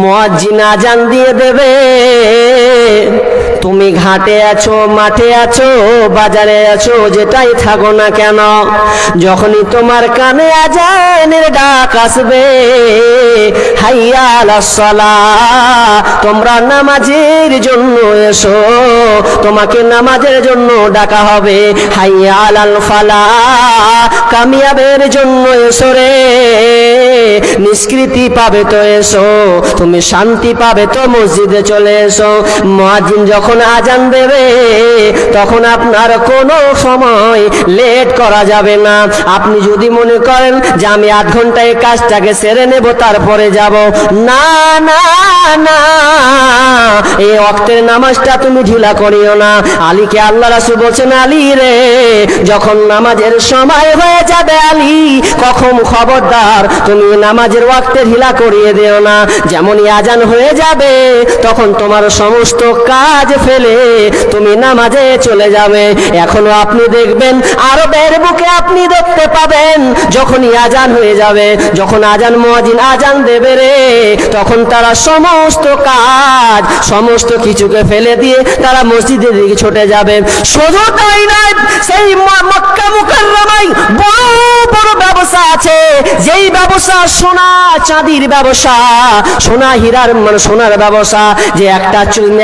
মুয়াজ্জিন জান দিয়ে দেবে। তুমি ঘাটে আছো, মাঠে আছো, বাজারে আছো, যেটাই থাকো না কেন, যখনই তোমার কানে আজানের ডাক আসবে, হাইয়া আলাস তোমরা নামাজের জন্য এসো, তোমাকে নামাজের জন্য ডাকা হবে, হাইয়া আল ফালা কামিয়াবের জন্য এসো রে, নিষ্কৃতি পাবে তো এসো, তুমি শান্তি পাবে তো মসজিদে চলে এসো, মহাজিন যখন আজান দেবে, তখন আপনার কোনো সময় লেট করা যাবে না। আপনি যদি মনে করেন যে আমি আধ ঘন্টায় কাজটাকে সেরে নেব, তারপরে যাব। না না, এই অক্তের নামাজটা তুমি ঢিলা করিও না। আলীকে আল্লাহ রাসুল বলছেন, আলী রে, যখন নামাজের সময় হয়ে যাবে আলী, কখন খবরদার তুমি নামাজের ওয়াক্তে ঢিলা করিয়ে দিও না। যেমনই আজান হয়ে যাবে, তখন তোমার সমস্ত কাজ ফেলে তুমি নামাজে চলে যাবে। এখনও আপনি দেখবেন, আরবের বুকে আপনি দেখতে পাবেন, যখনই আজান হয়ে যাবে, যখন আজান মুয়াজিন আজান দেবে রে, তখন তারা সমস্ত কাজ, সমস্ত কিছুকে ফেলে দিয়ে তারা মসজিদের দিকে ছুটে যাবে। শুধু তাই নয়, সেই মক্কা মুকাররমায় বড় বড় ব্যবসা আছে। যেই ব্যবসা সোনা চাঁদির ব্যবসা, সোনা হীরার মানে সোনার ব্যবসা, যে একটা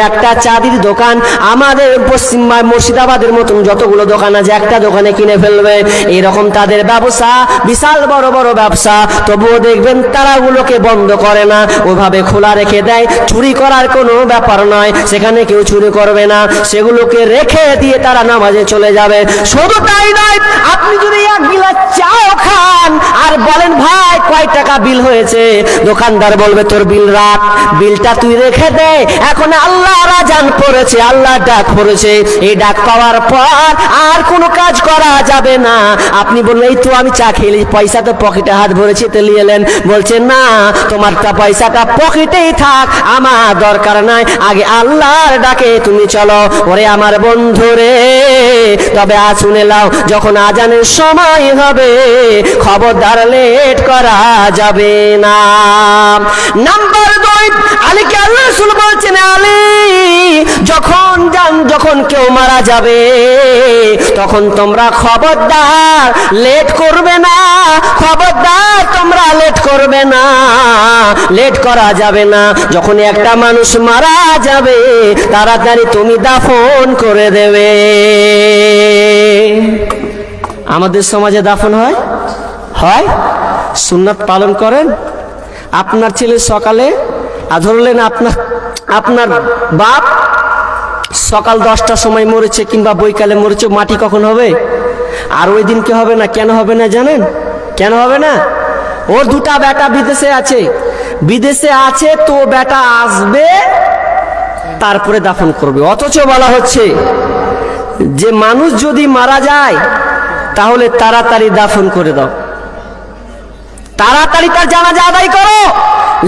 একটা চাঁদির দোকান। আমাদের পশ্চিম মুর্শিদাবাদের মতন যতগুলো দোকান আছে, একটা দোকানে কিনে ফেলবে। এরকম তাদের ব্যবসা, বিশাল বড় বড় ব্যবসা। তবুও দেখবেন তারা ওগুলোকে বন্ধ করে না। ওভাবে খোলা রেখে দেয়। চুরি করার কোনো ব্যাপার নয়। সেখানে কেউ চুরি করবে না। সেগুলোকে রেখে দিয়ে তারা নামাজে চলে যাবে। শুধু তাই নয়, আপনি যদি এক গিলাস চাও খান, আর বলেন, ভাই, কয় টাকা বিল হয়েছে? দোকানদার বলবে, তোর বিল রাখ বিলটা তুই রেখে দে। এখন আল্লাহ রাজান পড়েছে আল্লাহ ডাক পড়েছে এই ডাক পাওয়ার পর আর কোনো কাজ করা যাবে না। আপনি বললেন, এই তো আমি চা খেলি পয়সা তো পকেটে হাত ভরেছি। তো এলেন, বলছেন, না তোমার তা পয়সাটা পকেটেই থাক, আমার দরকার নাই। আগে আল্লাহর ডাকে তুমি চলো, ওরে আমার বন্ধু রে। তবে আজ শুনে লাও যখন আজানের সময় হবে, খবরদার লেট করা যাবে না। নাম্বার দুই আলীকে আল্লাহ বলছেন, আলী যখন যান, যখন কেউ মারা যাবে, তখন তোমরা খবরদার লেট করবে না, খবরদার তোমরা লেট করবে না, লেট করা যাবে না। যখন একটা মানুষ মারা যাবে, তাড়াতাড়ি তুমি দাফন করে দেবে। আমাদের সমাজে দাফন হয়? হয়? সুন্নাত পালন করেন? আপনার ছেলে সকালে আর ধরলেন আপনার আপনার বাপ সকাল দশটার সময় মরেছে কিংবা বৈকালে মরেছে, মাটি কখন হবে? আর ওই দিনকে হবে না? কেন হবে না জানেন? কেন হবে না? ওর দুটা বেটা বিদেশে আছে। বিদেশে আছে তো বেটা আসবে, তারপরে দাফন করবে। অথচ বলা হচ্ছে, যে মানুষ যদি মারা যায়, তাহলে তাড়াতাড়ি দাফন করে দাও। তাড়াতাড়ি তার জানাজা আদায় করো।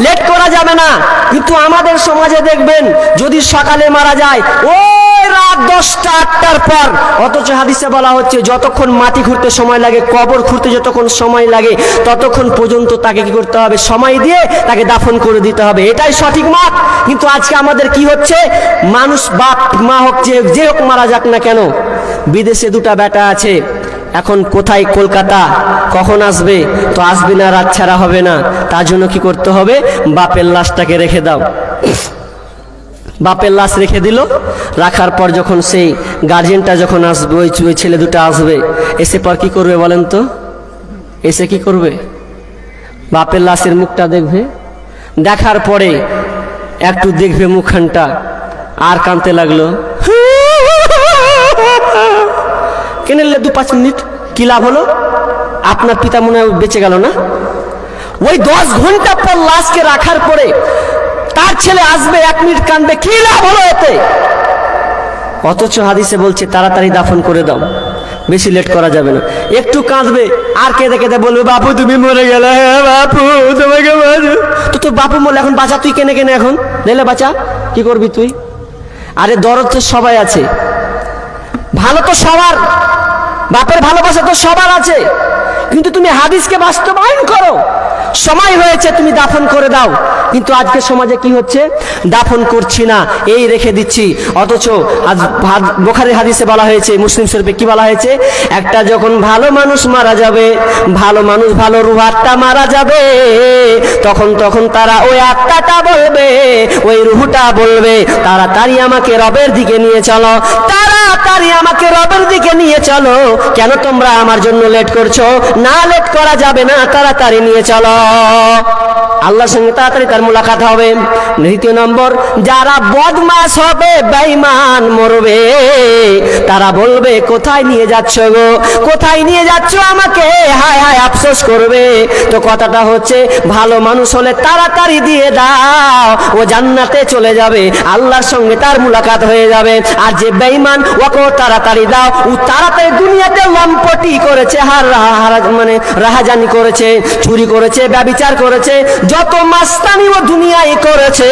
লেট করা যাবে না। কিন্তু আমাদের সমাজে দেখবেন, যদি সকালে মারা যায় ওই রাত দশটা, আটটার পর অথচ হাদিসে বলা হচ্ছে, যতক্ষণ মাটি খুঁড়তে সময় লাগে, কবর খুঁড়তে যতক্ষণ সময় লাগে, ততক্ষণ পর্যন্ত তাকে কি করতে হবে? সময় দিয়ে তাকে দাফন করে দিতে হবে। এটাই সঠিক মাপ। কিন্তু আজকে আমাদের কি হচ্ছে? মানুষ বাপ, মা হোক, যে যে হোক মারা যাক না কেন, বিদেশে দুটা বেটা আছে। এখন কোথায় কলকাতা? কখন আসবে? তো আসবে না, রাত ছাড়া হবে না। তার জন্য কি করতে হবে? বাপের লাশটাকে রেখে দাও। বাপের লাশ রেখে দিল। রাখার পর যখন সেই গার্জেনটা যখন আসবে, ওই ওই ছেলে দুটো আসবে, এসে পর কি করবে বলেন তো? এসে কি করবে? বাপের লাশের মুখটা দেখবে। দেখার পরে একটু দেখবে মুখখানটা, আর কানতে লাগল। কেন নিলে দু পাঁচ মিনিট? কি লাভ হলো? আপনার পিতা মনে বেঁচে গেল না? ওই দশ ঘণ্টা পর লাশকে রাখার পরে তার ছেলে আসবে, এক মিনিট কানবে, কি লাভ হলো এতে? অথচ হাদিসে বলছে, তাড়াতাড়ি দাফন করে দাও, বেশি লেট করা যাবে না। একটু কাঁদবে, আর কেঁদে কেঁদে বলবে, বাপু, তুমি মরে গেলে হ্যাঁ বাপু, তোমাকে তো তোর বাপু মরলে এখন বাঁচা, তুই কেনে কেনে এখন? নেলে বাঁচা, কি করবি তুই? আরে দরদ তো সবাই আছে। ভালো তো সবার, বাপের ভালোবাসা তো সবার আছে। কিন্তু তুমি হাদিসকে বাস্তবায়ন করো। সময় হয়েছে, তুমি দাফন করে দাও। কিন্তু আজকে সমাজে কি হচ্ছে? দাফন করছি না, এই রেখে দিচ্ছি। অথচ আজ বোখারি হাদিসে বলা হয়েছে, মুসলিম শরীফে কি বলা হয়েছে? একটা যখন ভালো মানুষ মারা যাবে, ভালো মানুষ ভালো রুহ আত্মা মারা যাবে, তখন তখন তারা ওই আত্মাটা বলবে, ওই রুহটা বলবে তাড়াতাড়ি আমাকে রবের দিকে নিয়ে চলো তাড়াতাড়ি আমাকে রবের দিকে নিয়ে চলো। কেন তোমরা আমার জন্য লেট করছ? না লেট করা যাবে না, তাড়াতাড়ি নিয়ে চলো। আল্লাহর সঙ্গে তাড়াতাড়ি তার মুলাকাত হবে। দ্বিতীয় নম্বর, যারা বদমাস হবে, বেঈমান মরবে। তারা বলবে, কোথায় নিয়ে যাচ্ছ গো? কোথায় নিয়ে যাচ্ছ আমাকে? হায় হায়, আফসোস করবে। তো কথাটা হচ্ছে, ভালো মানুষ হলে তাড়াতাড়ি দিয়ে দাও, ও জান্নাতে চলে যাবে। আল্লাহর সঙ্গে তার মুলাকাত হয়ে যাবে। আর যে বেঈমান ওকে তাড়াতাড়ি দাও। ও তাড়াতাড়ি দুনিয়াতে লম্পটি করেছে হার মানে রাহাজানি করেছে, চুরি করেছে, ব্যবিচার করেছে। যত মাস্তানি ও দুনিয়ায় করেছে।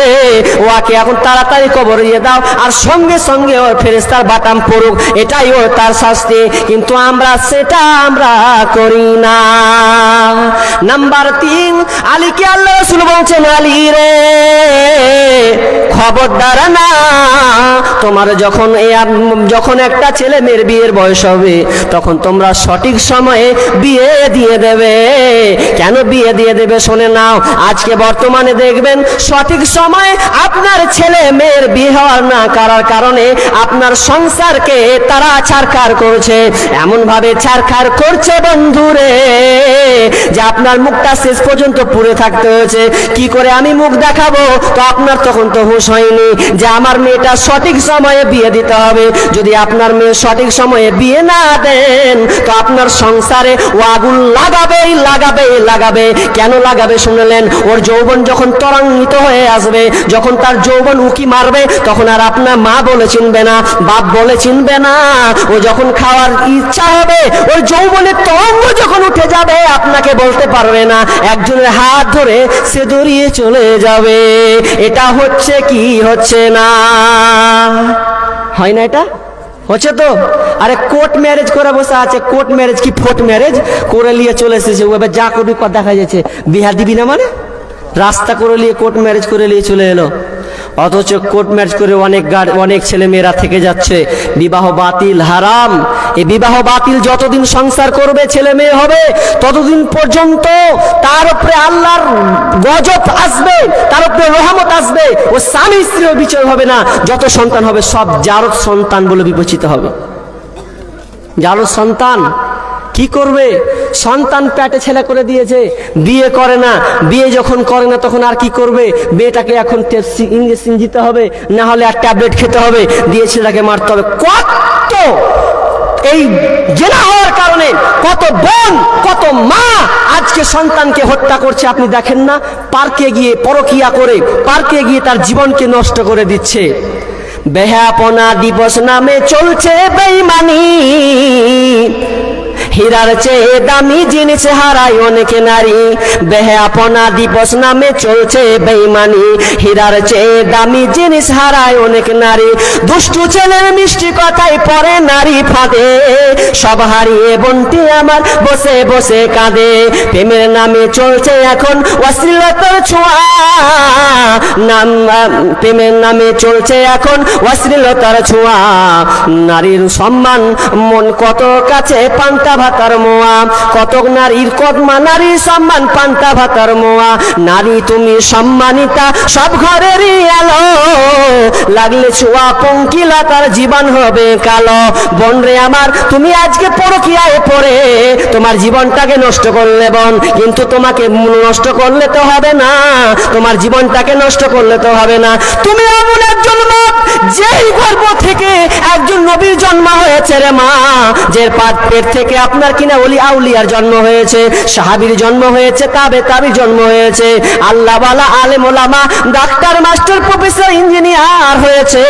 ওকে এখন তাড়াতাড়ি কবর দিয়ে দাও। আর সঙ্গে সঙ্গে ওর ফেরেস্তার বাটাম পড়ুক। এটাই ওর তার শাস্তি। কিন্তু আমরা সেটা আমরা করি না। নাম্বার তিন আল্লাহ রসুল বলছেন, আলী রে না। তোমার যখন যখন একটা ছেলে মেয়ের বিয়ের বয়স হবে, তখন তোমরা সঠিক সময়ে বিয়ে দিয়ে দেবে। কেন বিয়ে দিয়ে দেবে? শুনে নাও। আজকে বর্তমানে দেখবেন, সঠিক সময়ে আপনার ছেলে মেয়ের বিয়ে হওয়ার না করার কারণে আপনার সংসারকে তারা ছাড়খার করছে। এমন ভাবে ছাড়খার করছে বন্ধুরে, যে আপনার মুখটা শেষ পর্যন্ত পুড়ে থাকতে হয়েছে। কি করে আমি মুখ দেখাবো? তো আপনার তখন তো হুঁশ হয়নি যে আমার মেয়েটা সঠিক সময়ে বিয়ে দিতে হবে। যদি আপনার মেয়ে সঠিক সময়ে বিয়ে না দেন, তো আপনার সংসারে ও আগুন লাগাবেই লাগাবে লাগাবে। কেন লাগাবে শুনলেন? ওর যৌবন যখন ত্বরান্বিত হয়ে আসবে। যখন তার যৌবন উকি মারবে, তখন আর আপনার মা বলে চিনবে না, বাপ বলে চিনবে না। ও যখন খাওয়ার ইচ্ছা হবে, ওর যৌবনের তরঙ্গ যখন উঠে যাবে, আপনাকে বলতে পারবে না। একজনের হাত ধরে সে দড়িয়ে চলে যাবে। এটা হচ্ছে কি হচ্ছে না? হয় না এটা? হচ্ছে তো? আরে কোর্ট ম্যারেজ করে বসে আছে। কোর্ট ম্যারেজ কি ফোর্ট ম্যারেজ? করে নিয়ে চলে এসেছে এবার যা করবি কর, দেখা যাচ্ছে। বিহা দিবি না মানে? রাস্তা করে নিয়ে কোর্ট ম্যারেজ করে নিয়ে চলে এলো। অথচ কোর্ট ম্যারেজ করে অনেক অনেক ছেলে মেয়েরা থেকে যাচ্ছে। বিবাহ বাতিল হারাম। এই বিবাহ বাতিল যতদিন সংসার করবে ছেলে মেয়ে হবে, ততদিন পর্যন্ত তার উপরে আল্লাহর গজব আসবে, তার উপরে রহমত আসবে। ও স্বামী স্ত্রীও বিচয় হবে না। যত সন্তান হবে, সব জারদ সন্তান বলে বিবেচিত হবে। জারদ সন্তান কি করবে? সন্তান প্যাটে ছেলে করে দিয়েছে, বিয়ে করে না। বিয়ে যখন করে না, তখন আর কি করবে? মেয়েটাকে এখন ইঞ্জেকশন দিতে হবে, না হলে আর ট্যাবলেট খেতে হবে। দিয়ে ছেলেটাকে মারতে হবে। কত? এই জেনা হওয়ার কারণে কত বোন, কত মা আজকে সন্তানকে হত্যা করছে, আপনি দেখেন না? পার্কে গিয়ে পরকিয়া করে, পার্কে গিয়ে তার জীবনকে নষ্ট করে দিচ্ছে। বেহাপনা দিবস নামে চলছে বেইমানি। হীরার চেয়ে দামি জিনিস হারায় অনেক নারী। বেহাপনা দিবস নামে চলছে বেইমানি। হীরার চেয়ে দামি জিনিস হারায় অনেক নারী। দুষ্টু ছেলের মিষ্টি কথায় পরে নারী ফাঁদে। সব হারিয়ে বন্টি আমার বসে বসে কাঁদে। প্রেমের নামে চলছে এখন অশ্লীলতার ছোঁয়া। নাম প্রেমের নামে চলছে এখন অশ্লীলতার ছোঁয়া। নারীর সম্মান, মন কত কাছে পান্তা ভাতার মোয়া। কত নারীর কদমা, নারীর সম্মান, পান্তা ভাতার মোয়া। নারী, তুমি সম্মানিতা, সব ঘরেরই আলো। লাগলে ছোঁয়া, পঙ্কিলা, তার জীবন হবে কালো। বোন রে আমার, তুমি আজকে পরকিয়ায় পড়ে। তোমার জীবনটাকে নষ্ট করলে বন, কিন্তু তোমাকে নষ্ট করলে তো হবে না। তোমার জীবনটাকে নষ্ট করলে তো হবে না। তুমি এমন একজন লোক, যেই গর্ভ থেকে একজন নবীর জন্ম হয়েছে রে মা যে পাট থেকে আপনার কিনা অলি আউলিয়ার জন্ম হয়েছে, সাহাবির জন্ম হয়েছে, তাবে তাবির জন্ম হয়েছে আল্লাহ বালা আলেম ওলামা, ডাক্তার, মাস্টার, প্রফেসর, ইঞ্জিনিয়ার হয়েছে।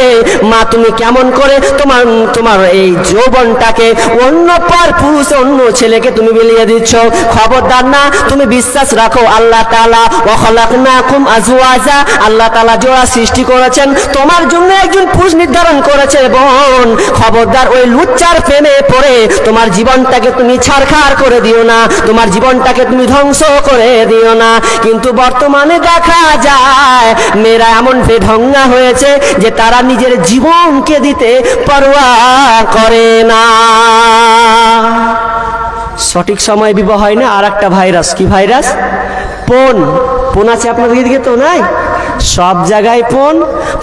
মা, তুমি কেমন করে তোমার তোমার এই যৌবনটাকে অন্য পার পুরুষ, অন্য ছেলেকে তুমি বিলিয়ে দিচ্ছ? খবরদার না, তুমি বিশ্বাস রাখো, আল্লাহ তাআলা, ওয়া খালাকনাকুম আজওয়াজা আল্লাহ তালা জোড়া সৃষ্টি করেছেন। তোমার জন্য একজন পুরুষ নির্ধারণ করেছে বোন। খবরদার ওই লুচ্চার প্রেমে পড়ে তোমার জীবনটাকে তুমি ছাড়খাড় করে দিও না। তোমার জীবনটাকে তুমি ধ্বংস করে দিও না। কিন্তু বর্তমানে দেখা যায়, মেয়েরা এমন বেঢঙ্গা হয়েছে যে তারা নিজের জীবনকে দিতে পরোয়া করে না। সঠিক সময় বিবাহ হয় না আর একটা ভাইরাস। কি ভাইরাস? পোন পোন আছে আপনাদের দিকে তো নাই? সব জায়গায় পন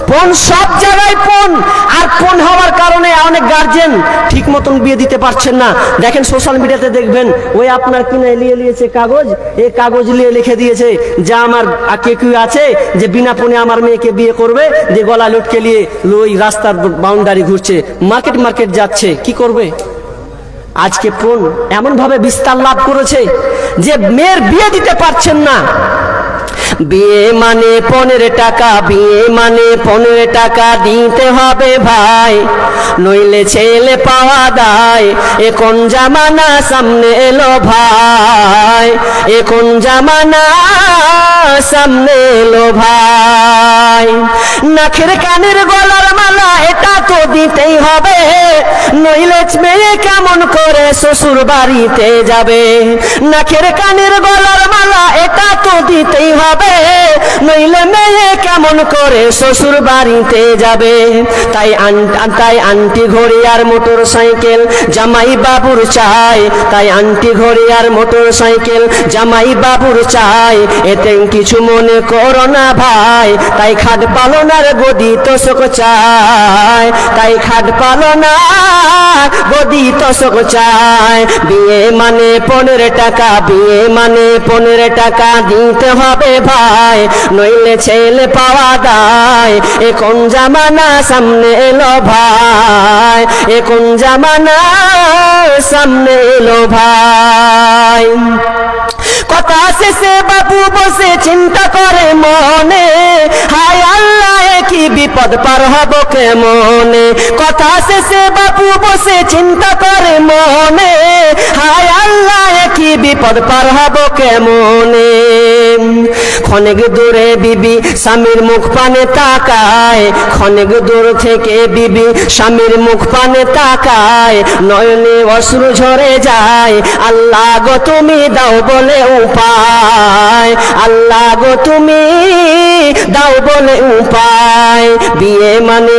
পন সব জায়গায় পন আর পন হওয়ার কারণে অনেক গার্জেন ঠিক মতন বিয়ে দিতে পারছেন না। দেখেন সোশ্যাল মিডিয়াতে দেখবেন, ওই আপনার কিনে নিয়ে নিয়েছে কাগজ এই কাগজ নিয়ে লিখে দিয়েছে যা আমার কে কেউ আছে যে বিনা পনে আমার মেয়েকে বিয়ে করবে, যে গলা লটকে নিয়ে ওই রাস্তার বাউন্ডারি ঘুরছে। মার্কেট মার্কেট যাচ্ছে, কি করবে? আজকে ফোন এমন ভাবে বিস্তার লাভ করেছে যে মেয়ের বিয়ে দিতে পারছেন না। বিয়ে মানে পনেরো টাকা, বিয়ে মানে পনেরো টাকা দিতে হবে ভাই। নইলে ছেলে পাওয়া দায়, এ কোন জামানা সামনে এলো ভাই? এ কোন জামানা সামনে এলো ভাই? নাখের কানের গলার মালা এটা তো দিতেই হবে। নইলে মেয়ে কেমন করে শ্বশুর বাড়িতে যাবে? নাকের কানের গলার মালা এটা তো দিতেই হবে। নইলে মেয়ে কেমন করে শ্বশুর বাড়িতে যাবে? তাই তাই আন্টি ঘড়ি আর মোটর সাইকেল জামাই বাবুর চাই। তাই আন্টি ঘড়ি আর মোটর সাইকেল জামাই বাবুর চাই। এতে কিছু মনে করো না ভাই, তাই খাট পালনার গদি তোষক চাই। তাই খাট পালনা গদি তোষক চাই। বিয়ে মানে পনেরো টাকা, বিয়ে মানে পনেরো টাকা দিতে হবে ভাই। নইলে ছেলে পাওয়া দায় এ কোন জামানা সামনে এলো ভাই? এ কোন জামানা সামনে এলো ভাই? কথা শেষে বাবু বসে চিন্তা করে মনে, হায় আল্লাহ কি বিপদ পার হব কেমনে? কথা শেষে বাবু বসে চিন্তা করে মনে। হায় আল্লাহ কি বিপদ পার হব কেমনে? ক্ষণিক দূরে বিবি স্বামীর মুখ পানে তাকায়। ক্ষণিক দূর থেকে বিবি স্বামীর মুখ পানে তাকায়। নয়নে অশ্রু ঝরে যায়। আল্লাহ গো, তুমি দাও বলে উপায়। আল্লাহ গো, তুমি দাও বলে উপায়। বিয়ে মানে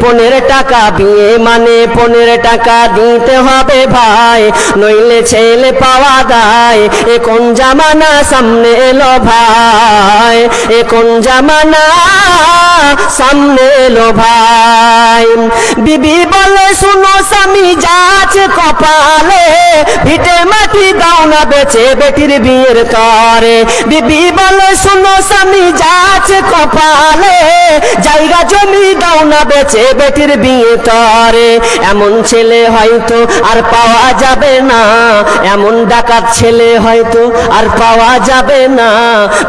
পনেরো টাকা। বিয়ে মানে পনেরো টাকা দিতে হবে ভাই, নইলে ছেলে পাওয়া দায় এ কোন জামানা সামনে এলো ভাই, এ কোন জামানা সামনে এলো ভাই। বিবি বলে, শুনো স্বামী যাচ্ছে কপালে, ভিটে মাটি দাও না বেচে বেটির বিয়ের তরে বিবি বলে, শুনো স্বামী যাচ্ছে কপালে, জায়গা জমি দাও না বেচে বেটির বিয়ে তরে এমন ছেলে হয়তো আর পাওয়া যাবে না। এমন ডাকাত ছেলে হয়তো আর পাওয়া যাবে না।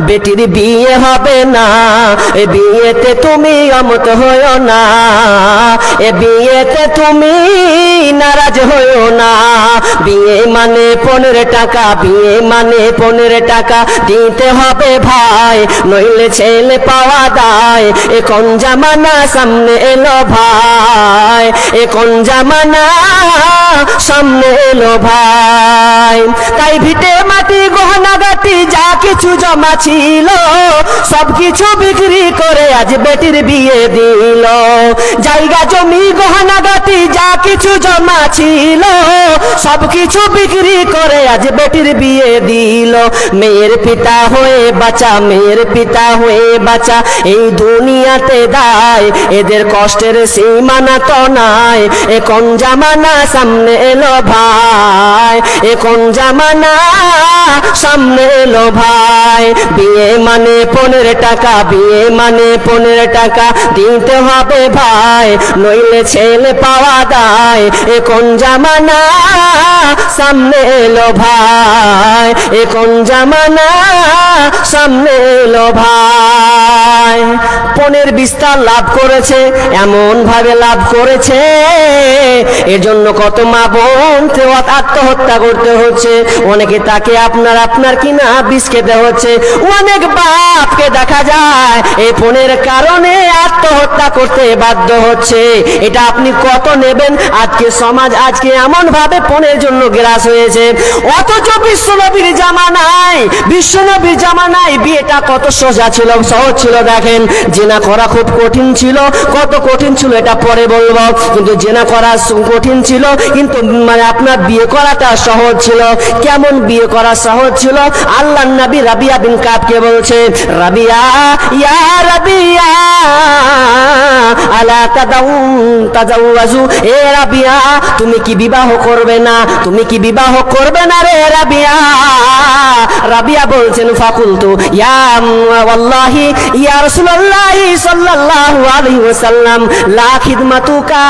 বেটির বিয়ে হবে না। এ বিয়েতে তুমি অমত হইও না। এ বিয়েতে তুমি নারাজ হইও না। বিয়ে মানে পনেরো টাকা, বিয়ে মানে পনেরো টাকা দিতে হবে ভাই। নইলে ছেলে পাওয়া দায়। এ কোন জামানা সামনে এলো ভাই। এ জামানা, সামনে এলো ভাই। তাই ভিটে মাটি, গহনা, গাটি, যা কিছু জমা ছিল সব কিছু বিক্রি করে আজ বেটির বিয়ে দিল। জায়গা, জমি, গহনা, গাটি, যা কিছু জমা ছিল সব কিছু বিক্রি করে আজ বেটির বিয়ে দিল। মেয়ের পিতা হয়ে বাঁচা, মেয়ের পিতা হয়ে বাঁচা, এই দুনিয়াতে দায়। এদের কষ্টের সীমানা তো নাই, এ কোন জামানা সামনে এলো ভাই? এ কোন জামানা সামনে এলো ভাই? বিয়ে মানে পনেরো টাকা, বিয়ে মানে পনেরো টাকা দিতে হবে ভাই। নইলে ছেলে পাওয়া দায় এ কোন জামানা সামনে এলো ভাই? এ কোন জামানা সামনে এলো ভাই? পনেরো বিস্তার লাভ করেছে, এমন ভাবে লাভ করেছে। এজন্য কত মা বোন আত্মহত্যা করতে হচ্ছে। অনেকে তাকে আপনার আপনার কিনা বিষ খেতে হচ্ছে। অনেক বাপকে দেখা যায় এই ফোনের কারণে আত্মহত্যা করতে বাধ্য হচ্ছে। এটা আপনি কত নেবেন? আজকে সমাজ আজকে এমন ভাবে ফোনের জন্য গ্রাস হয়েছে। অথচ বিশ্বনবীর জামানায় বিশ্বনবীর জামানায় বিয়েটা কত সোজা ছিল, সহজ ছিল, দেখেন। জেনা করা খুব কঠিন ছিল, কত কঠিন ছিল, এটা পরে বলব। কিন্তু জেনা করা কঠিন ছিল, কিন্তু মানে আপনার বিয়ে করাটা সহজ ছিল। কেমন বিয়ে করা সহজ ছিল? আল্লাহ নবী রাবিয়া বিন কাবকে বলছে, রাবিয়া, ইয়া রাবিয়া, আলা তাদাউন তাজাওয়াজু এ রাবিয়া, তুমি কি বিবাহ করবে না? তুমি কি বিবাহ করবে না রে রাবিয়া? রাবিয়া বলছেন, ফাকুলতু, ইয়া ওয়াল্লাহি, ইয়া রাসূলুল্লাহি সাল্লাল্লাহু আলাইহি ওয়াসাল্লাম, লা খিদমাতুকা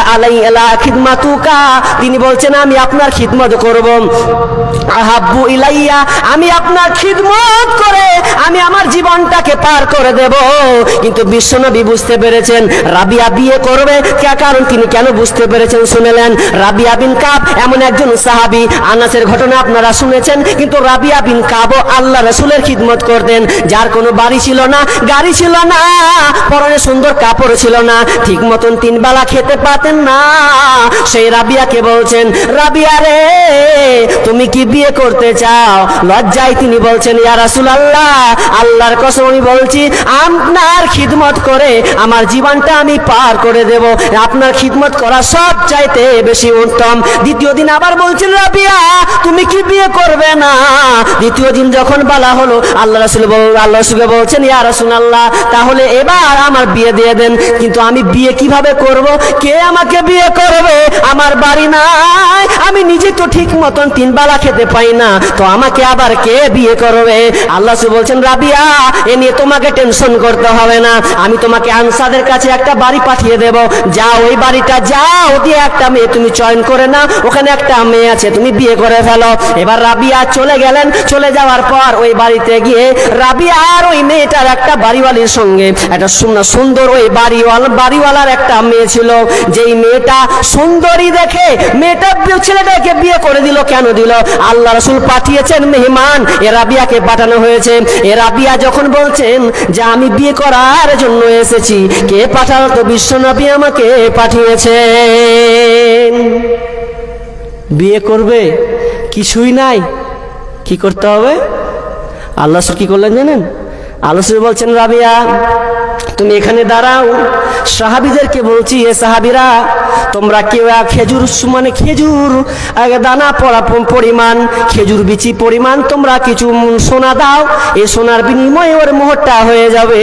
উম, আলাই লা খিদমাতুকা। তিনি বলছেন আমি আপনার খিদমত করব। আহাব্বু ইলাইয়া আমি আপনার খিদমত করে আমি আমার জীবনটাকে পার করে দেব। কিন্তু বিশ্বনবী বুঝতে পেরেছেন রাবিয়া বিয়ে করবে কারণ তিনি কেন বুঝতে পেরেছেন শুনেলেন? রাবিয়া বিন কাব এমন একজন সাহাবী আনাসের ঘটনা আপনারা শুনেছেন কিন্তু রাবিয়া বিন কাবও আল্লাহ রসুলের খিদমত করতেন। যার কোনো বাড়ি ছিল না গাড়ি ছিল না পরনে সুন্দর কাপড় ছিল না ঠিক মতন তিন বেলা খেতে পাতেন না। সেই রাবিয়াকে বলছেন, রাবিয়া রে, তুমি কি বিয়ে করতে চাও? লজ্জায় তিনি বলছেন, ইয়া রাসুল আল্লাহ আল্লাহর কসম আমি বলছি, আপনার খিদমত করে আমার জীবনটা আমি পার করে দেব। আপনার খিদমত করা সব চাইতে বেশি উত্তম। দ্বিতীয় দিন আবার বলছেন, রাবিয়া, তুমি কি বিয়ে করবে না? দ্বিতীয় দিন যখন বলা হলো, আল্লাহ রাসুল আল্লাহ রসুলকে বলছেন, ইয়া রাসুল আল্লাহ তাহলে এবার আমার বিয়ে দিয়ে দেন। কিন্তু আমি বিয়ে কীভাবে করব? কে আমাকে বিয়ে করবে, আমার বাড়ি নাই। আমি নিজে তো ঠিক মতন তিন বেলা খেতে পাই না। তো আমাকে আবার কে বিয়ে করবে? আল্লাহ বলছেন, রাবিয়া, এ নিয়ে তোমাকে টেনশন করতে হবে না। আমি তোমাকে আনসাদের কাছে একটা বাড়ি পাঠিয়ে দেব। যাও, ওই বাড়িটা যাও দিয়ে একটা মেয়ে তুমি চয়ন করে না ওখানে একটা মেয়ে আছে, তুমি বিয়ে করে ফেলো। এবার রাবিয়া চলে গেলেন। চলে যাওয়ার পর ওই বাড়িতে গিয়ে রাবিয়া আর ওই মেয়েটার একটা বাড়িওয়ালির সঙ্গে একটা সুন্দর ওই বাড়িওয়ালা বাড়িওয়ালার একটা মেয়ে ছিল। যেই মেয়েটা সুন্দরী দেখে, মেয়েটা ছেলেটাকে বিয়ে করে দিল, কেন দিল? আল্লাহ রসুল পাঠিয়েছেন মেহমান, এ রাবিয়াকে পাঠানো হয়েছে। এ রাবিয়া যখন বলছেন যে আমি বিয়ে করার জন্য এসেছি, কে পাঠালো তো বিশ্বনবী আমাকে পাঠিয়েছেন। বিয়ে করবে? কিছুই নাই। কি করতে হবে? আল্লাহ কি করলেন জানেন? আল্লাহ বলছেন, রাবিয়া তুমি এখানে দাঁড়াও। সাহাবিদেরকে বলছি, এ সাহাবিরা, তোমরা কেউ খেজুর মানে খেজুর দানা পড়া পরিমাণ, খেজুর বিচি পরিমাণ তোমরা কিছু সোনা দাও। এই সোনার বিনিময়ে ওর মোহরটা হয়ে যাবে।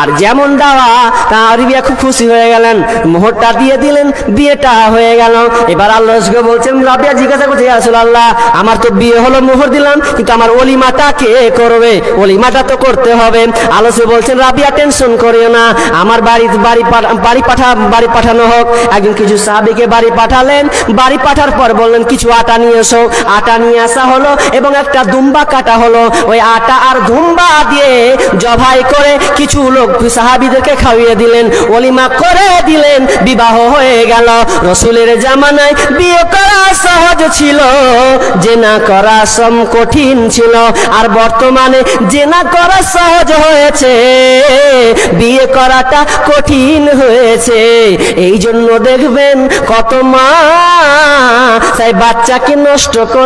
আর যেমন দেওয়া, তা আরবিয়া খুব খুশি হয়ে গেলেন। মোহরটা দিয়ে দিলেন, বিয়েটা হয়ে গেল। এবার আল্লাহ বলছেন, রাবিয়া, জিজ্ঞাসা করছে আসল আল্লাহ আমার তো বিয়ে হলো, মোহর দিলাম, কিন্তু আমার অলিমাটা কে করবে? অলিমাটা তো করতে হবে। আলোসে বলছেন, রাবিয়া, টেনশন করিও না। আমার বাড়ি বাড়ি বাড়ি পাঠা বাড়ি পাঠানো হোক। একজন কিছু সাহাবিকে বাড়ি পাঠালেন। বাড়ি পাঠার পর বললেন, কিছু আটা নিয়ে এসো। আটা নিয়ে আসা হলো এবং একটা দুম্বা কাটা হলো। ওই আটা আর দুম্বা দিয়ে জবাই করে কিছু লোক সাহাবিদেরকে খাইয়ে দিলেন। অলিমা করে দিলেন। বিবাহ হয়ে গেল। রসুলের জামানায় বিয়ে করা সহজ ছিল। জেনা করা সম কঠিন ছিল। আর বর্তমানে জেনা করা সহজ হয়েছে। বিয়ে করাটা কঠিন হয়েছে। এই জন্য দেখবেন কত মা তাই বাচ্চাকে নষ্ট করতে